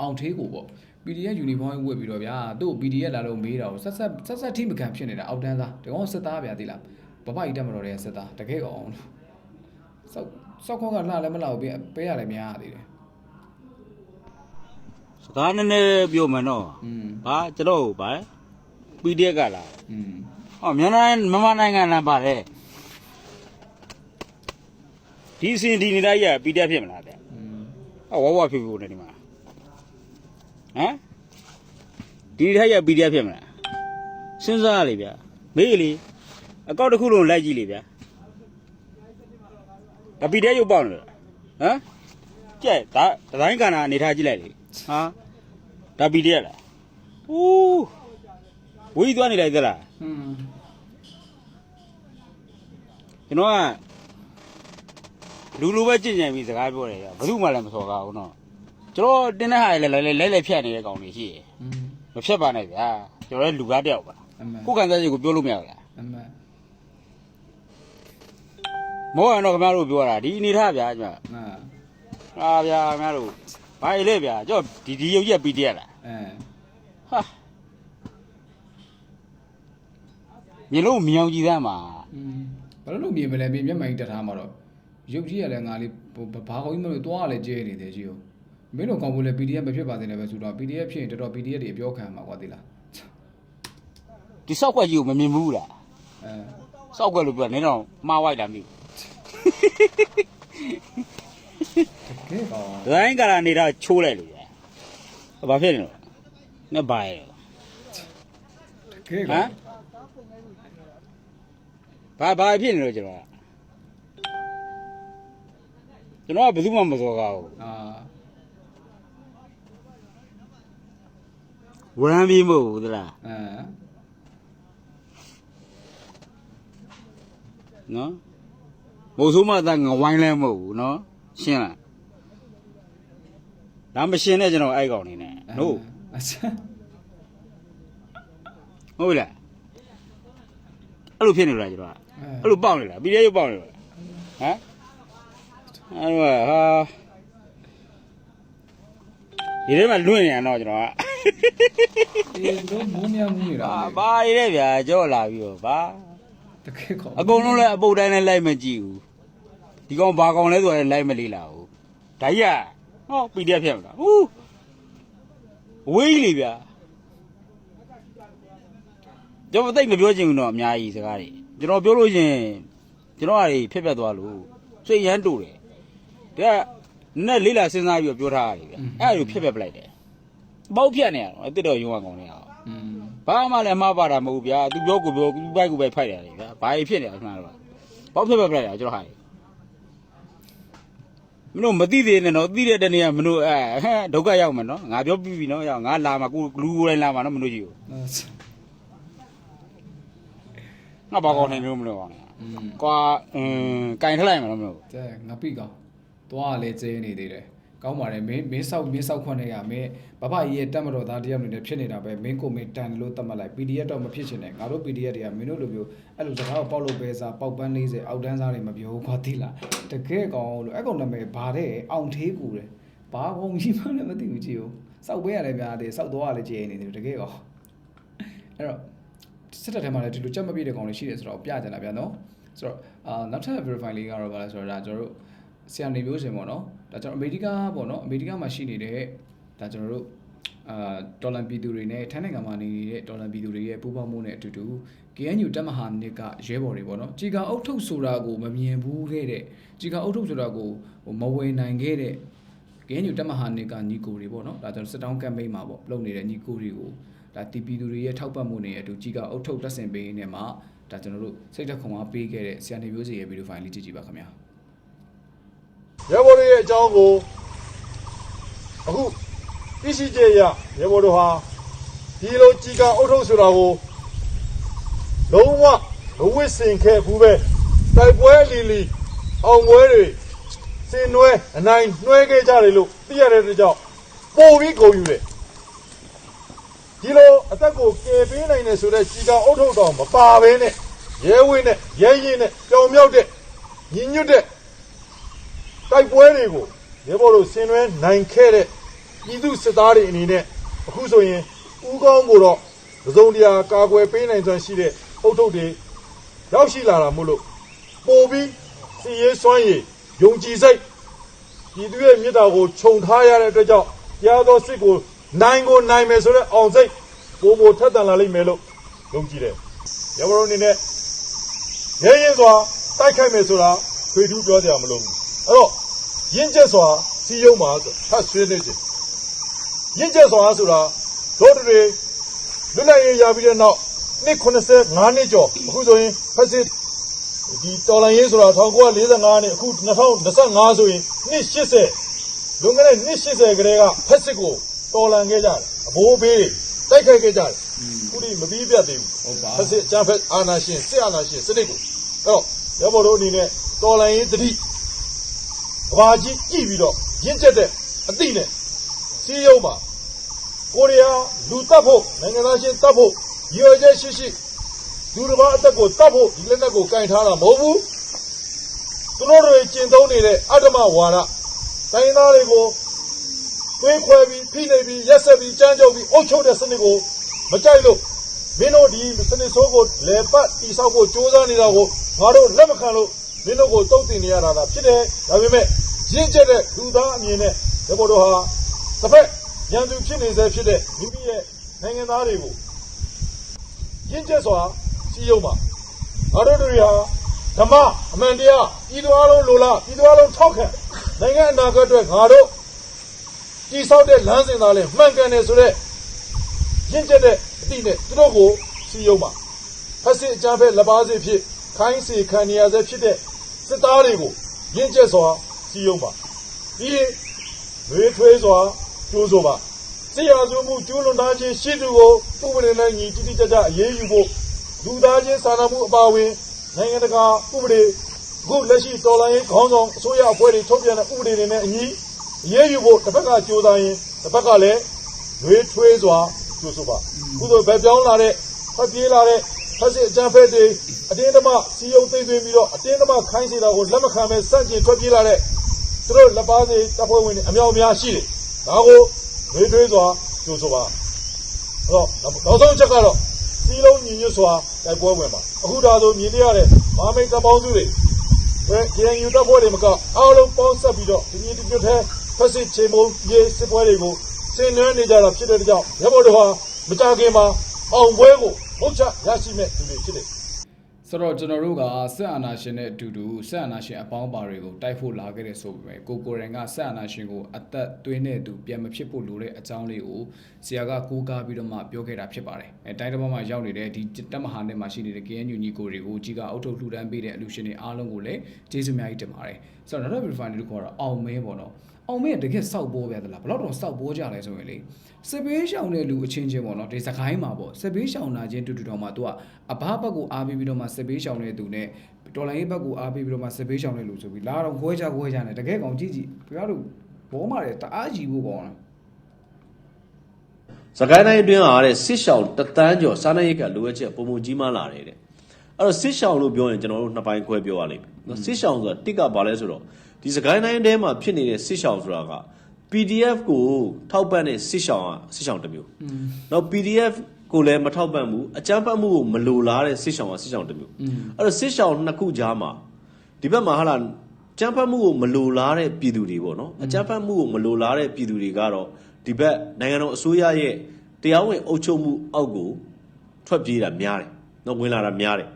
အောင်သေးကိုပေါ့ PDF uniform ဝတ်ပြီးတော့ဗျာသူ့ PDF လာလို့မေးတာကိုဆက်ဆက်ဆက်ဆက်ထိမကန်ဖြစ်နေတာအောက်တန်းသားဒီကောင်စစ်သားဗျာသိလားဘဘကြီးတက်မတော်တဲ့စစ်သားတကယ်ကောင်စောက်စောက်ခေါက်ကလှလည်းမလှဘူးပေးပေးရလည်းမရသေးတယ် စကားနည်းနည်းပြောမယ်နော် อืม ဘာကျွန်တော်ဗာ PDF ကလာ อืม ဟောမြန်မာနိုင်ငံမြန်မာနိုင်ငံလမ်းပါတယ်ဒီအစဉ်ဒီနေလိုက်ရ PDF ဖြစ်မလားဗျ อืม ဟောဝဝဖြစ်ဖို့နေဒီမှာ ဟမ်ဒီထိုက်ရ PDF ဖြစ်မလားစဉ်းစားရလေဗျမေးလေအကောက်တစ်ခုလုံးလိုက်ကြည့်လေဗျဒါ PDF ရုပ်ပေါက်နေလားဟမ်ကြက်ဒါဒီဇိုင်းကဏ္ဍအနေထားကြည့်လိုက်လေဟာဒါ PDF လားဦးဝေးသွားနေလိုက်သလားอืมကျွန်တော်ကလူလူပဲကြင်ကြံပြီးစကားပြောတယ်ရဘယ်သူမှလည်းမစော်ကားဘူးနော် ကျွန်တော်တင်းတဲ့ဟာလေလဲလဲလဲဖြတ်နေတဲ့ကောင်တွေရှိတယ်မဖြတ်ပါနဲ့ဗျာကျွန်တော်လည်းလူကားတယောက်ပါကိုယ်ကန်စားချက်ကိုပြောလို့မရဘူးလားအမှန်မောရတော့ခင်ဗျားတို့ပြောတာဒီအနေထားဗျာကျွန်တော်ဟာဗျာခင်ဗျားတို့ဘာလဲဗျာကျွန်တော်ဒီဒီရုပ်ရက်ပြီးတရလားအဲဟာညလုံးမြောင်ကြီးသားမှာဘာလို့မြင်မလဲမြင်မျက်မှန်ကြီးတက်ထားမှာတော့ရုပ်ကြီးရလဲငါလေးဘာကောင်းမှမလို့တွားရလဲကျဲနေတယ်ကြီးရော မင်းတို့ကောင်းဖို့လဲ PDF မဖြစ်ပါသေးနဲ့ပဲဆိုတော့ PDF ဖြစ်ရင်တော်တော် PDF တွေအပြောခံမှာကွာသိလားဒီစောက်ခွက်ကြီးကိုမမြင်ဘူးလားအဲစောက်ခွက်လို့ပြောနေတော့မှားဝိုက်တာမျိုးတကယ်ကောဒိုင်းကလာနေတာချိုးလိုက်လို့ဗျာဘာဖြစ်နေလို့ငါဘာရယ်တကယ်ဟကောမ်ဘာဘာဖြစ်နေလို့ကျွန်တော်ကကျွန်တော်ကဘယ်သူမှမစော်ကားဘူးအာ ဝရမ်းပြီးမဟုတ်ဘူးသလားအဲနော်မိုးဆိုးမသားငဝိုင်းလဲမဟုတ်ဘူးနော်ရှင်းလားဒါမရှင်းတဲ့ကျွန်တော်အဲ့ကောင်နေနဲ့နို့အချာဟုတ်လားအဲ့လိုဖြစ်နေလားကျွန်တော်ကအဲ့လိုပေါက်နေလားပြီးရဲရုပ်ပေါက်နေလားဟမ်အဲ့တော့ဟာဒီထဲမှာလွင့်နေရတော့ကျွန်တော်က အေးလုံးမူးမြမူးနေတာအာဘာရတဲ့ဗျာကြော့လာပြီးတော့ဘာတကယ်ကောအကုန်လုံးလည်းအပုတ်တိုင်းလည်းလိုက်မကြည့်ဘူးဒီကောင်ဘာကောင်လဲဆိုတော့လိုက်မလေးလာဘူးဒါကြီးကဟော PDF ဖြစ်မလားဟူးဝေးကြီးလေဗျာကျွန်တော်သိပ်မပြောချင်ဘူးတော့အများကြီးစကားတွေကျွန်တော်ပြောလို့ရှရင်ကျွန်တော်ကတွေဖြစ်ပြတ်သွားလို့စိတ်ရမ်းတူတယ်ဒါကနဲ့လေးလာစဉ်းစားပြီးတော့ပြောထားရတယ်ဗျအဲ့ဒါကိုဖြစ်ပြတ်ပလိုက်တယ် ပေါက်ဖြတ်နေရတော့အစ်တော်ရုံးကောင်နေရအောင်ဘာမှလည်းမပါတာမဟုတ်ဗျာသူပြောကိုပြောသူဘိုက်ကိုပဲဖိုက်ရတယ်ဗျာဘာဖြစ်နေလဲခဏတော့ပေါက်ဖြတ်ပဲပြလိုက်ရကျွန်တော်ဟာမင်းတို့မသိသေးနဲ့နော်သိတဲ့တနေ့ကမင်းတို့အဲဒုက္ခရောက်မှာနော်ငါပြောပြီးပြီနော်ရောက်ငါလာမှာကိုလူကိုယ်တိုင်လာမှာနော်မင်းတို့ကြီးကိုငါဘာကောင်းနေမျိုးမလို့ပါနဲ့ကွာအင်းကင်ထလိုက်မှာနော်မင်းတို့ကျဲငါပြီကောင်းသွားလဲကျဲနေသေးတယ် ကောင်းပါတယ်မင်းမင်းဆောက်မင်းဆောက်ခွန်းတွေကမင်းဘဘကြီးရဲ့တက်မတော်သားတယောက်အနေနဲ့ဖြစ်နေတာပဲမင်းကိုမင်းတန်တယ်လို့သတ်မှတ်လိုက် PDF တော့မဖြစ်ချင်နဲ့ငါတို့ PDF တွေကမင်းတို့လိုမျိုးအဲ့လိုစကားကိုပေါက်လို့ပဲစားပေါက်ပန်း40အောက်တန်းစားတွေမပြောဘူးခွာတိလားတကယ်ကောင်လို့အဲ့ကောင်နာမည်ဘာတဲ့အောင်သေးကူတယ်ဘာကောင်ကြီးမှလည်းမသိဘူးကြည့်ဦးစောက်ပေးရတယ်ဗျာတဲ့စောက်တော့လည်းကြည်နေတယ်တကယ်ကောင်အဲ့တော့စစ်တပ်ထဲမှာလည်းဒီလိုကြက်မပြည့်တဲ့ကောင်တွေရှိတယ်ဆိုတော့ပြကြတာဗျာနော်ဆိုတော့အာနောက်ထပ် verify လေးကတော့ဗာလဲဆိုတော့ဒါကျွန်တော်တို့ဆရာနေမျိုးရှင်ပေါ့နော် ဒါကျွန်တော်အမေရိကပေါ့နော်အမေရိကမှာရှိနေတဲ့ဒါကျွန်တော်တို့အာဒေါ်လန်ပြည်သူတွေနဲ့ထိုင်းနိုင်ငံမှာနေနေတဲ့ဒေါ်လန်ပြည်သူတွေရဲ့ပူးပေါင်းမှုနဲ့အတူတူ KNU တပ်မဟာနစ်ကရဲဘော်တွေပေါ့နော်ကြီကာအုပ်ထုပ်ဆိုတာကိုမမြင်ဘူးခဲ့တဲ့ကြီကာအုပ်ထုပ်ဆိုတာကိုမဝယ်နိုင်ခဲ့တဲ့ KNU တပ်မဟာနစ်ကညီကိုတွေပေါ့နော်ဒါကျွန်တော်စစ်တောင်းကမ်ပိန်းမှာပေါ့လုပ်နေတဲ့ညီကိုတွေကိုဒါတီပီသူတွေရဲ့ထောက်ပံ့မှုနဲ့အတူကြီကာအုပ်ထုပ်တပ်ဆင်ပေးနေမှာဒါကျွန်တော်တို့စိတ်သက်ခွန်အားပေးခဲ့တဲ့ဆီယန်နေမျိုးစီရဲ့ဗီဒီယိုဖိုင်လေးကြည့်ကြည့်ပါခင်ဗျာ ရဲဘော်တွေရဲ့အကြောင်းကိုအခုသိရှိချက်အရရဲဘော်တို့ဟာဒီလိုကြည်ကအုတ်ထုတ်ဆိုတာကိုလုံးဝမဝစ်စင်ခဲ့ဘူးပဲတိုက်ပွဲလီလီအောင်ပွဲတွေစင်နွဲအနိုင်နှွဲခဲ့ကြတယ်လို့သိရတဲ့အတွက်ကြောင့်ပို့ပြီးဂုဏ်ယူတယ်ဒီလိုအသက်ကိုကယ်ပေးနိုင်တယ်ဆိုတော့ကြည်ကအုတ်ထုတ်တော်မပါဘဲနဲ့ရဲဝင်းနဲ့ရဲရင်နဲ့ကြောင်မြောက်တဲ့ညီညွတ်တဲ့ တိုက်ပွဲတွေကိုရဲဘော်တို့ဆင်နွှဲနိုင်ခဲ့တဲ့ပြည်သူစစ်သားတွေအနေနဲ့အခုဆိုရင်ဥကောင်းကိုတော့ပစုံတရာကာကွယ်ပေးနိုင်စွမ်းရှိတဲ့အုတ်ထုပ်တွေရောက်ရှိလာတာမို့လို့ပို့ပြီးစီရေးစွမ်းရည်ယုံကြည်စိတ်ပြည်သူရဲ့မြစ်တာကိုခြုံထားရတဲ့အတွက်ကြောင့်တရားတော်စစ်ကိုနိုင်ကိုနိုင်မယ်ဆိုတဲ့အောင်စိတ်ပို့ပို့ထက်သန်လာလိမ့်မယ်လို့ယုံကြည်တယ်ရဲဘော်တို့အနေနဲ့ရဲရင်စွာတိုက်ခိုက်မယ်ဆိုတာထွေထူးပြောကြရမလို့ဘူးအဲ့တော့ ရင့်ကျက်စွာစီယုံမှာဆိုဖတ်ဆွေးနေခြင်းရင့်ကျက်စွာဆိုတာတို့တွေလွတ်လပ်ရေးရပြီးတဲ့နောက်နှစ်85နှစ်ကျော်အခုဆိုရင်ဖက်စစ်ဒီတော်လိုင်းရေးဆိုတာ1945နှစ်အခု2025ဆိုရင်နှစ်80လွန်ခဲ့တဲ့နှစ်80ကလေးကဖက်စစ်ကိုတော်လန်ခဲ့ကြတယ်အဘိုးဘေးတွေတိုက်ခိုက်ခဲ့ကြတယ်ခုဒီမပြီးပြတ်သေးဘူးဟုတ်ပါဖက်စစ်အကြမ်းဖက်အာဏာရှင်စစ်အာဏာရှင်စနစ်ကိုအဲ့တော့ရဘော်တို့အနေနဲ့တော်လိုင်းရေးတတိ ကဘာကြီးကြည့်ပြီးတော့ရင့်ကျက်တဲ့အသိနဲ့စီးရုံးမှာကိုရီးယားလူတက်ဖို့နိုင်ငံသားချင်းတက်ဖို့ရည်ရွယ်ချက်ရှိရှိလူတစ်ပါးအသက်ကိုတက်ဖို့ဒီလက်နက်ကိုကင်ထားတာမဟုတ်ဘူးသူတို့တွေကျင့်သုံးနေတဲ့အတ္တမဝါဒတိုင်းသားတွေကိုတွေးခွဲပြီးဖိနှိပ်ပြီးရက်ဆက်ပြီးကြမ်းကြုတ်ပြီးအုပ်ချုပ်တဲ့စနစ်ကိုမကြိုက်လို့မင်းတို့ဒီစနစ်ဆိုးကိုလေပတ်တိဆောက်ဖို့ကြိုးစားနေတာကိုငါတို့လက်မခံလို့မင်းတို့ကိုတုံ့တင်နေရတာသာဖြစ်တယ်ဒါပေမဲ့ ရင့်ကျက်တဲ့လူသားအမြင်နဲ့ဒီဘော်တို့ဟာတစ်ဖက်ရန်သူဖြစ်နေစေဖြစ်တဲ့မိမိရဲ့နိုင်ငံသားတွေကိုရင့်ကျက်စွာစီးရုံးပါငါတို့တွေဟာဓမ္မအမှန်တရားဤသူအလုံးလိုလားဤသူအလုံးထောက်ခံနိုင်ငံအနာဂတ်အတွက်ငါတို့တည်ဆောက်တဲ့လမ်းစဉ်သားလဲမှန်ကန်တယ်ဆိုတော့ရင့်ကျက်တဲ့အတိနဲ့သူတို့ကိုစီယုံပါဖက်စစ်အကြမ်းဖက်လက်ပါစီဖြစ်ခိုင်းစီခံနေရဆဲဖြစ်တဲ့စစ်သားတွေကိုရင့်ကျက်စွာ စီယုံပါပြီးရင်လွေထွေးစွာကျိုးဆိုပါစစ်ရာဇဝမှုကျူးလွန်ထားခြင်းရှိသူကိုဥပဒေနဲ့ညီတိတိကျကျအရေးယူဖို့လူသားချင်းစာနာမှုအပါအဝင်နိုင်ငံတကာဥပဒေအခုလက်ရှိတော်လှန်ရေးခေါင်းဆောင်အစိုးရအဖွဲ့တွေထုတ်ပြန်တဲ့ဥပဒေတွေနဲ့အညီအရေးယူဖို့တစ်ဖက်ကကြိုးစားရင်တစ်ဖက်ကလည်းလွေထွေးစွာကျိုးဆိုပါကုသိုလ်ပဲပြောင်းလာတဲ့ဖတ်ပြေးလာတဲ့ဖတ်စစ်အကြံဖက်တွေအတင်းဓမ္မစီယုံသိမ့်သွင်းပြီးတော့အတင်းဓမ္မခိုင်းစေတာကိုလက်မခံဘဲစန့်ကျင်ထွက်ပြေးလာတဲ့ သူတို့လက်ပါစီတပ်ဖွဲ့ဝင်တွေအမြောက်အများရှိတယ်ဒါကိုရဝေးသွေးစွာကြိုဆိုပါအဲ့တော့နောက်ဆုံးချက်ကတော့စီလုံးညီညွတ်စွာတိုက်ပွဲဝင်ပါအခုဒါဆိုမြင်ရတဲ့မာမိတ်ကပေါင်းစုတွေဘယ် KNU တပ်ဖွဲ့တွေမကအားလုံးပေါင်းဆက်ပြီးတော့ဒီညီတစ်ပြတ်ထဲဖက်စစ်ချိန်မုံရေးစစ်ပွဲတွေကိုဆင်နွှဲနေကြတာဖြစ်တဲ့ကြောင့်ရဘော်တော်ဟာမကြခင်မှာအောင်ပွဲကိုမုတ်ချရရှိမဲ့သူတွေဖြစ်တယ် ဆိုတော့ကျွန်တော်တို့ကဆက်အာနာရှင်နဲ့အတူတူဆက်အာနာရှင်အပေါင်းပါတွေကိုတိုက်ဖို့လာခဲ့တဲ့ဆိုပေမဲ့ကိုကိုရင်ကဆက်အာနာရှင်ကိုအသက်သွင်းတဲ့သူပြန်မဖြစ်ဖို့လိုတဲ့အကြောင်းလေးကိုဆရာကကိုးကားပြီးတော့မှပြောခဲ့တာဖြစ်ပါတယ်အဲတိုင်းတစ်ပတ်မှာရောက်နေတဲ့ဒီတက်မဟာနဲ့မှာရှိနေတဲ့ KNU ညီကိုတွေကိုကြီးကအုတ်ထုတ်လှူဒန်းပေးတဲ့အလူရှင်တွေအားလုံးကိုလည်းကျေးဇူးအများကြီးတင်ပါတယ်ဆိုတော့နောက်တစ် verify တစ်ခုကတော့အောင်မင်းပေါ့နော် အောင်မင်းကတကယ်စောက်ပိုးပြသလားဘယ်တော့တော့စောက်ပိုးကြလဲဆိုရင်လေစစ်ဘေးရှောင်တဲ့လူအချင်းချင်းပေါ့နော်ဒီစကိုင်းမှာပေါ့စစ်ဘေးရှောင်လာခြင်းတူတူတောင်မှ तू ကအဘဘက်ကိုအားပေးပြီးတော့မှစစ်ဘေးရှောင်တဲ့သူနဲ့တော်လိုင်းရေးဘက်ကိုအားပေးပြီးတော့မှစစ်ဘေးရှောင်တဲ့လူဆိုပြီးလာတော့ခွဲကြခွဲကြနဲ့တကယ်ကောင်ကြည့်ကြည့်ခင်ဗျားတို့ဘောမာတယ်တအားကြီးဖို့ကောင်းတယ်စကိုင်းတိုင်းအတွင်းဟာတဲ့စစ်ရှောင်းတသန်းကျော်စားနပ်ရိက္ခလိုအပ်ချက်ပုံမှုကြီးမားလာတယ်တဲ့ အဲ့တော့စစ်ရှောင်းလို့ပြောရင်ကျွန်တော်တို့နှစ်ပိုင်းခွဲပြောရလိမ့်မယ်နော်စစ်ရှောင်းဆိုတာတစ်ကဘာလဲဆိုတော့ဒီစကိုင်းတိုင်းထဲမှာဖြစ်နေတဲ့စစ်ရှောင်းဆိုတာက PDF ကိုထောက်ပံ့တဲ့စစ်ရှောင်းကစစ်ရှောင်းတစ်မျိုးနောက် PDF ကိုလည်းမထောက်ပံ့ဘူးအကြမ်းဖက်မှုကိုမလိုလားတဲ့စစ်ရှောင်းကစစ်ရှောင်းတစ်မျိုးအဲ့တော့စစ်ရှောင်းနှစ်ခုကြားမှာဒီဘက်မှာဟာလာကြမ်းဖက်မှုကိုမလိုလားတဲ့ပြည်သူတွေပေါ့နော်အကြမ်းဖက်မှုကိုမလိုလားတဲ့ပြည်သူတွေကတော့ဒီဘက်နိုင်ငံတော်အစိုးရရဲ့တရားဝင်အုပ်ချုပ်မှုအောက်ကိုထွက်ပြေးတာများတယ် နော်ဝင်လာတာများတယ်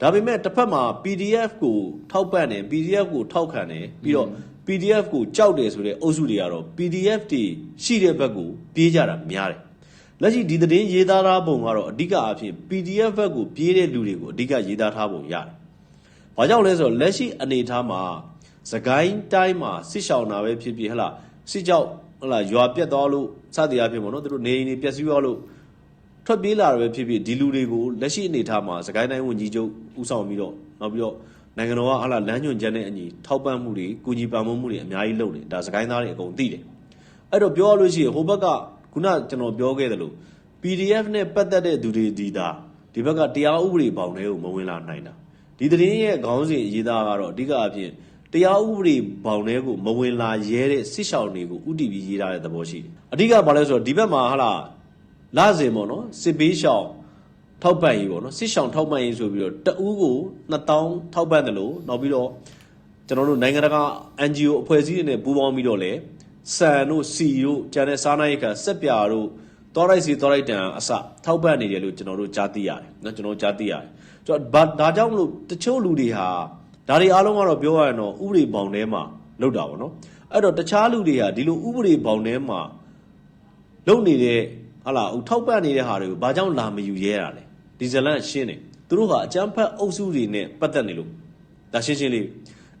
ဒါပေမဲ့တစ်ဖက်မှာ PDF ကိုထောက်ပံ့တယ် PDF ကိုထောက်ခံတယ်ပြီးတော့ PDF ကိုကြောက်တယ်ဆိုတဲ့အုပ်စုတွေကတော့ PDF တွေရှိတဲ့ဘက်ကိုပြေးကြတာများတယ်လက်ရှိဒီသတင်းရေးသားထားပုံကတော့အဓိကအဖြစ် PDF ဘက်ကိုပြေးတဲ့လူတွေကိုအဓိကရေးသားထားပုံရတယ်။ဘာကြောင့်လဲဆိုတော့လက်ရှိအနေအထားမှာသကိုင်းတိုင်းမှာစစ်ရှောင်တာပဲဖြစ်ဖြစ်ဟလာစစ်ကြောက်ဟလာရွာပြတ်သွားလို့စသည်အဖြစ်ပေါ့နော်သူတို့နေအိမ်တွေပျက်စီးသွားလို့ ထွက်ပြေးလာတာပဲဖြစ်ဖြစ်ဒီလူတွေကိုလက်ရှိအနေအထားမှာသကိုင်းတိုင်းဝန်ကြီးချုပ်ဦးဆောင်ပြီးတော့နောက်ပြီးတော့နိုင်ငံတော်ကဟလာလမ်းညွှန်ချက်နဲ့အညီထောက်ပံ့မှုတွေကုညီပံ့ပိုးမှုတွေအများကြီးလုပ်တယ်ဒါသကိုင်းသားတွေအကုန်သိတယ်အဲ့တော့ပြောရလို့ရှိရင်ဟိုဘက်ကခုနကျွန်တော်ပြောခဲ့သလို PDF နဲ့ပတ်သက်တဲ့သူတွေဒီဒါဒီဘက်ကတရားဥပဒေပေါင်းတွေကိုမဝင်လာနိုင်တာဒီသတင်းရဲ့ခေါင်းစဉ်အရေးသားကတော့အဓိကအဖြစ်တရားဥပဒေပေါင်းတွေကိုမဝင်လာရဲတဲ့စစ်ရှောင်းတွေကိုဥတီပြီးရေးထားတဲ့သဘောရှိတယ်အဓိကဘာလဲဆိုတော့ဒီဘက်မှာဟာလာ လာစင်ပေါ့နော်စစ်ဘေးရှောင်းထောက်ပံ့ရေးပေါ့နော်စစ်ရှောင်းထောက်ပံ့ရေးဆိုပြီးတော့တအူးကို2000ထောက်ပံ့တယ်လို့နောက်ပြီးတော့ကျွန်တော်တို့နိုင်ငံတကာ NGO အဖွဲ့အစည်းတွေနဲ့ပူးပေါင်းပြီးတော့လေစံတို့စီတို့ကျန်တဲ့စားနပ်ရိက္ခာစက်ပြာတို့တောရိုက်စီတောရိုက်တန်အစထောက်ပံ့နေတယ်လို့ကျွန်တော်တို့ကြားသိရတယ်နော်ကျွန်တော်ကြားသိရတယ်ကျွန်တော်ဒါကြောင့်မလို့တချို့လူတွေဟာဒါတွေအားလုံးကတော့ပြောရရင်တော့ဥပဒေဘောင်ထဲမှာလောက်တာပေါ့နော်အဲ့တော့တခြားလူတွေဟာဒီလိုဥပဒေဘောင်ထဲမှာလုံနေတဲ့ ဟာလာဟိုထောက်ပံ့နေတဲ့ဟာတွေကိုဘာကြောင့်လာမယူရဲတာလဲဒီဇလန်ရှင်းတယ်သူတို့ဟာအကြမ်းဖက်အုပ်စုတွေနဲ့ပတ်သက်နေလို့ဒါရှင်းရှင်းလေး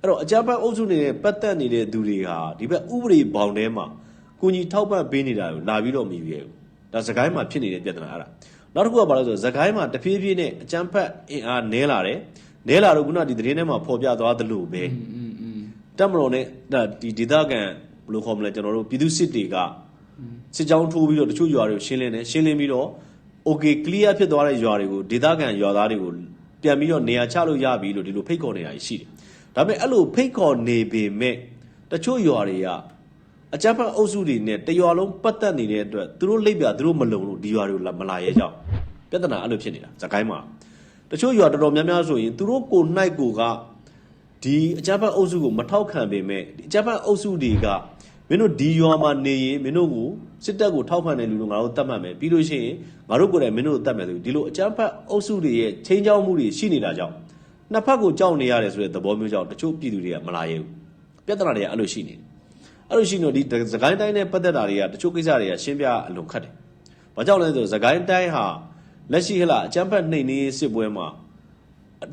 အဲ့တော့အကြမ်းဖက်အုပ်စုတွေနဲ့ပတ်သက်နေတဲ့သူတွေဟာဒီဘက်ဥပဒေဘောင်ထဲမှာကိုကြီးထောက်ပံ့ပေးနေတာကိုလာပြီးတော့မယူရဲဘူးဒါစကိုင်းမှာဖြစ်နေတဲ့ပြဿနာအဲ့ဒါနောက်တစ်ခုကဘာလဲဆိုတော့စကိုင်းမှာတဖြည်းဖြည်းနဲ့အကြမ်းဖက်အင်အားနည်းလာတယ်နည်းလာတော့ခုနဒီသတင်းထဲမှာဖော်ပြသွားသလိုပဲတက်မတော်နဲ့ဒီဒေသခံဘယ်လိုခေါ်မလဲကျွန်တော်တို့ပြည်သူစစ်တွေက စစ်ကြောင်းထိုးပြီးတော့တချို့ရွာတွေကိုရှင်းလင်းတယ်ရှင်းလင်းပြီးတော့ okay clear ဖြစ်သွားတဲ့ရွာတွေကိုဒေသခံရွာသားတွေကိုပြန်ပြီးတော့နေရာချလို့ရပြီလို့ဒီလိုဖိတ်ခေါ်နေတာရှိတယ်ဒါပေမဲ့အဲ့လိုဖိတ်ခေါ်နေပေမဲ့တချို့ရွာတွေကအကြမ်းဖက်အုပ်စုတွေနဲ့တရွာလုံးပတ်သက်နေတဲ့အတွက်သူတို့လိပ်ပြသူတို့မလုံလို့ဒီရွာတွေကိုလာမလာရဲကြအောင်ပြဿနာအဲ့လိုဖြစ်နေတာဇကိုင်းမှာတချို့ရွာတော်တော်များများဆိုရင်သူတို့ကိုနှိုက်ကိုကဒီအကြမ်းဖက်အုပ်စုကိုမထောက်ခံပေမဲ့ဒီအကြမ်းဖက်အုပ်စုတွေက မင်းတို့ဒီရွာမှာနေရင်မင်းတို့ကိုစစ်တပ်ကိုထောက်ခံတဲ့လူတို့ငါတို့တတ်မှတ်မယ်ပြီးလို့ရှိရင်ငါတို့ကိုယ်တိုင်မင်းတို့ကိုတတ်မယ်ဆိုဒီလိုအကြမ်းဖက်အုပ်စုတွေရဲ့ချင်းချောက်မှုတွေရှိနေတာကြောင့်နှစ်ဖက်ကိုကြောက်နေရတယ်ဆိုတဲ့သဘောမျိုးကြောင့်တချို့ပြည်သူတွေကမလာရဲဘူးပြဿနာတွေကအဲ့လိုရှိနေတယ်အဲ့လိုရှိနေတော့ဒီသခိုင်းတိုင်းနဲ့ပတ်သက်တာတွေကတချို့ကိစ္စတွေကရှင်းပြအလွန်ခက်တယ်ဘာကြောင့်လဲဆိုတော့သခိုင်းတိုင်းဟာလက်ရှိဟလာအကြမ်းဖက်နှိမ်နင်းရေးစစ်ပွဲမှာ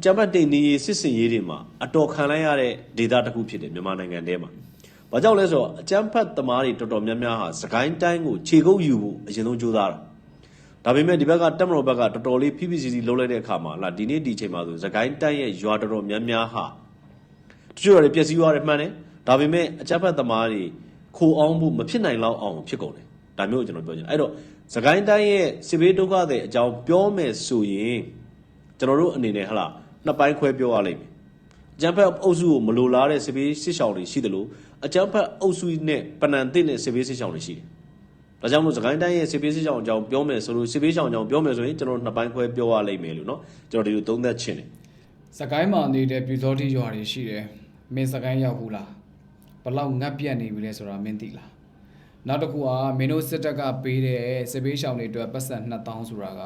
ဂျပန်တိန်နီးစစ်စင်ရေးတွေမှာအတော်ခံလိုက်ရတဲ့ဒေတာတစ်ခုဖြစ်တယ်မြန်မာနိုင်ငံထဲမှာ။ ဘာကြောင့်လဲဆိုတော့အကြမ်းဖက်သမားတွေတော်တော်များများဟာစကိုင်းတိုင်းကိုခြေကုပ်ယူဖို့အရင်ဆုံးကြိုးစားတာ။ဒါပေမဲ့ဒီဘက်ကတက်မတော်ဘက်ကတော်တော်လေး PPCC လုံးလိုက်တဲ့အခါမှာလာဒီနေ့ဒီချိန်မှာဆိုစကိုင်းတိုင်းရဲ့ရွာတော်တော်များများဟာတချို့တွေပျက်စီးသွားတယ်မှန်တယ်။ဒါပေမဲ့အကြမ်းဖက်သမားတွေခိုအောင်ဖို့မဖြစ်နိုင်လောက်အောင်ဖြစ်ကုန်တယ်။ဒါမျိုးကိုကျွန်တော်ပြောချင်တယ်။အဲ့တော့စကိုင်းတိုင်းရဲ့စစ်ဘေးဒုက္ခတွေအကြောင်းပြောမယ်ဆိုရင်ကျွန်တော်တို့အနေနဲ့ဟလာနှစ်ပိုင်းခွဲပြောရလိမ့်မယ်အကြမ်းဖက်အုပ်စုကိုမလိုလားတဲ့စစ်ဘေးစစ်ရှောင်းတွေရှိတယ်လို့ အကြမ်းဖက်အုပ်စုနဲ့ပဏန်သစ်နဲ့စစ်ဘေးစစ်ရှောင်တွေရှိတယ်။ဒါကြောင့်မို့စကိုင်းတိုင်းရဲ့စစ်ဘေးစစ်ရှောင်အကြောင်းပြောမယ်ဆိုလို့စစ်ဘေးရှောင်အကြောင်းပြောမယ်ဆိုရင်ကျွန်တော်နှစ်ပိုင်းခွဲပြောရလိမ့်မယ်လို့နော်။ကျွန်တော်ဒီလိုသုံးသပ်ချင်တယ်။စကိုင်းမှာနေတဲ့ပြူစောတိရွာတွေရှိတယ်။မင်းစကိုင်းရောက်ဘူးလား။ဘလောက်ငတ်ပြတ်နေပြီလဲဆိုတာမင်းသိလား။နောက်တစ်ခုကမင်းတို့စစ်တပ်ကပေးတဲ့စစ်ဘေးရှောင်တွေအတွက်ပတ်စံ2000ဆိုတာက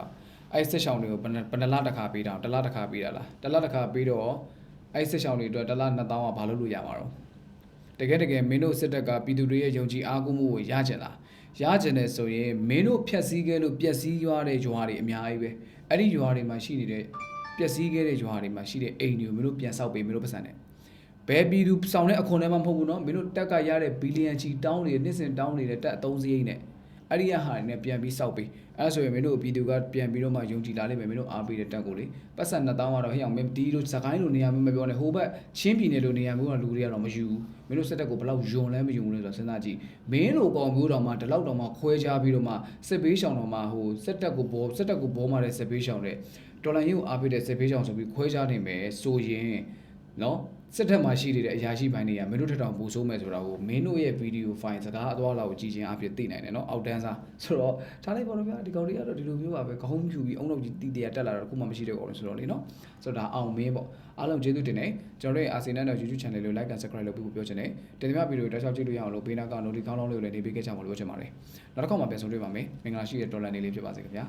အဲ့စစ်ရှောင်တွေကိုဘယ်နှလတစ်ခါပေးတာလဲတစ်လတစ်ခါပေးတာလားတစ်လတစ်ခါပေးတော့အဲ့စစ်ရှောင်တွေအတွက်တစ်လ2000ကဘာလို့လို့ရမှာတော့ တကယ်တကယ်မင်းတို့စစ်တပ်ကပြည်သူတွေရဲ့ယုံကြည်အားကိုးမှုကိုရကြင်လားရကြင်တယ်ဆိုရင်မင်းတို့ဖြက်စီးခဲ့လို့ပျက်စီးသွားတဲ့ရွာတွေအများကြီးပဲအဲ့ဒီရွာတွေမှာရှိနေတဲ့ ပျက်စီးခဲ့တဲ့ရွာတွေမှာရှိတဲ့အိမ်တွေကိုမင်းတို့ပြန်ဆောက်ပေးမင်းတို့ပတ်စံနဲ့ဘယ်ပြည်သူဆောင်တဲ့အခွန်ထဲမှာမဟုတ်ဘူးเนาะမင်းတို့တက်ကရတဲ့ဘီလီယံချီတောင်းနေတဲ့နှစ်စဉ်တောင်းနေတဲ့တက်အသုံးစရိတ်နဲ့ အဲ့ဒီရဟာတွေနဲ့ပြန်ပြီးဆောက်ပေးအဲ့ဒါဆိုရင်မင်းတို့ပြည်သူကပြန်ပြီးတော့မှယုံကြည်လာလိမ့်မယ်မင်းတို့အားပေးတဲ့တက်ကိုလေပတ်စံ2000ကတော့ဟဲ့အောင်မင်းဒီလိုစကိုင်းလိုနေရာမျိုးမပြောနဲ့ဟိုဘက်ချင်းပြည်နယ်လိုနေရာမျိုးကလူတွေကတော့မယူဘူးမင်းတို့စက်တက်ကိုဘယ်လောက်ယွန်လဲမယုံဘူးလဲဆိုတော့စဉ်းစားကြည့်မင်းလိုကောင်မျိုးတော်မှဒီလောက်တော်မှခွဲခြားပြီးတော့မှစစ်ပေးရှောင်တော်မှဟိုစက်တက်ကိုဘောစက်တက်ကိုဘောမှတဲ့စစ်ပေးရှောင်တဲ့ဒေါ်လာရင်းကိုအားပေးတဲ့စစ်ပေးချောင်ဆိုပြီးခွဲခြားနေမယ်ဆိုရင်နော် စစ်တပ်မှာရှိနေတဲ့အရာရှိပိုင်းတွေကမင်းတို့ထက်တောင်ပိုဆိုးမယ်ဆိုတာကိုမင်းတို့ရဲ့ဗီဒီယိုဖိုင်စကားအသွားအလာကိုကြည့်ချင်းအဖြစ်သိနိုင်တယ်နော်အောက်တန်းစားဆိုတော့ထားလိုက်ပါတော့ဗျာဒီကောင်တွေကတော့ဒီလိုမျိုးပါပဲခေါင်းဖြူပြီးအုံနောက်ကြီးတီးတရတက်လာတော့အခုမှမရှိတဲ့ကောင်တွေဆိုတော့လေနော်ဆိုတော့ဒါအောင်မင်းပေါ့အားလုံးကျေးဇူးတင်တယ်ကျွန်တော်တို့ရဲ့အာဆီနန်တော့ YouTube channel ကို like and subscribe လုပ်ပြီးပြောချင်တယ်တင်ပြဗီဒီယိုတောက်လျှောက်ကြည့်လို့ရအောင်လို့ဘေးနားက notification ကောင်းလောင်းလေးကိုလည်းနေပေးခဲ့ကြပါလို့ပြောချင်ပါတယ်နောက်တစ်ခေါက်မှပြန်ဆုံတွေ့ပါမယ်မင်္ဂလာရှိတဲ့ဒေါ်လာနေလေးဖြစ်ပါစေခင်ဗျာ